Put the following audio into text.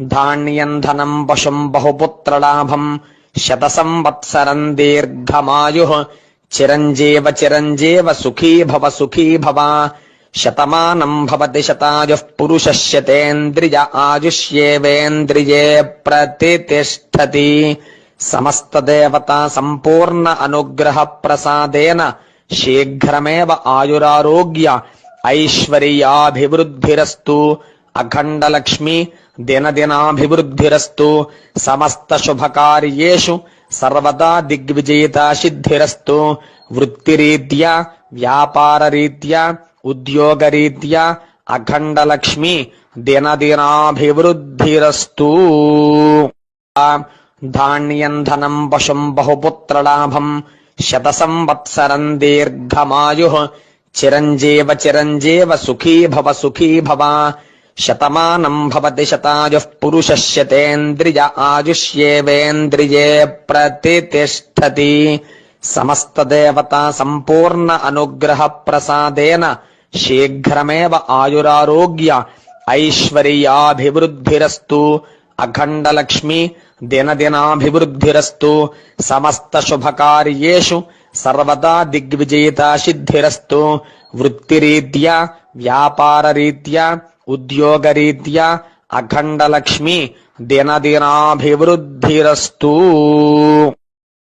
ధాన్యంధనం పశుం బహుపుత్రలాభం శత సంవత్సరం దీర్ఘమాయు. చిరంజీవ చిరంజీవ సుఖీ భవ సుఖీ భవ. శతమానం భవతి శతాయు పురుష శతేంద్రియ ఆయుష్యేవేంద్రియే ప్రతిష్టతి సమస్తదేవత సంపూర్ణ అనుగ్రహ ప్రసాదేన శీఘ్రమేవ ఆయురారోగ్య ఐశ్వర్యాభివృద్ధిరస్తు. అఖండ లక్ష్మి దినదినాభివృద్ధిరస్తు సమస్త శుభకార్యేషు సర్వదా దిగ్విజేత సిద్ధిరస్తు. వృత్తిరీత్యా వ్యాపారరీత్యా ఉద్యోగరీత్యా అఖండ లక్ష్మి దినదినాభివృద్ధిరస్తు. ధాన్యం ధనం పశుం బహుపుత్రలాభం శత సంవత్సరం దీర్ఘమాయు. చిరంజీవ చిరంజీవ సుఖీ భవ సుఖీ భవ శతమానం భవతి శతాయు పురుష శతేంద్రియ ఆయుష్యేవేంద్రియే ప్రతిష్టతి సమస్తదేవత సంపూర్ణ అనుగ్రహ ప్రసాదేన శీఘ్రమేవ ఆయురారోగ్య ఐశ్వర్యాభివృద్ధిరస్తు. అఖండలక్ష్మి దినదినాభివృద్ధిరస్తు. సమస్త శుభకార్యేషు సర్వదా దిగ్విజయిత సిద్ధిరస్తు వృత్తిరీత్యా వ్యాపారరీత్యా ఉద్యోగరీత్యా అఖండలక్ష్మి దినదినాభివృద్ధిరస్తు.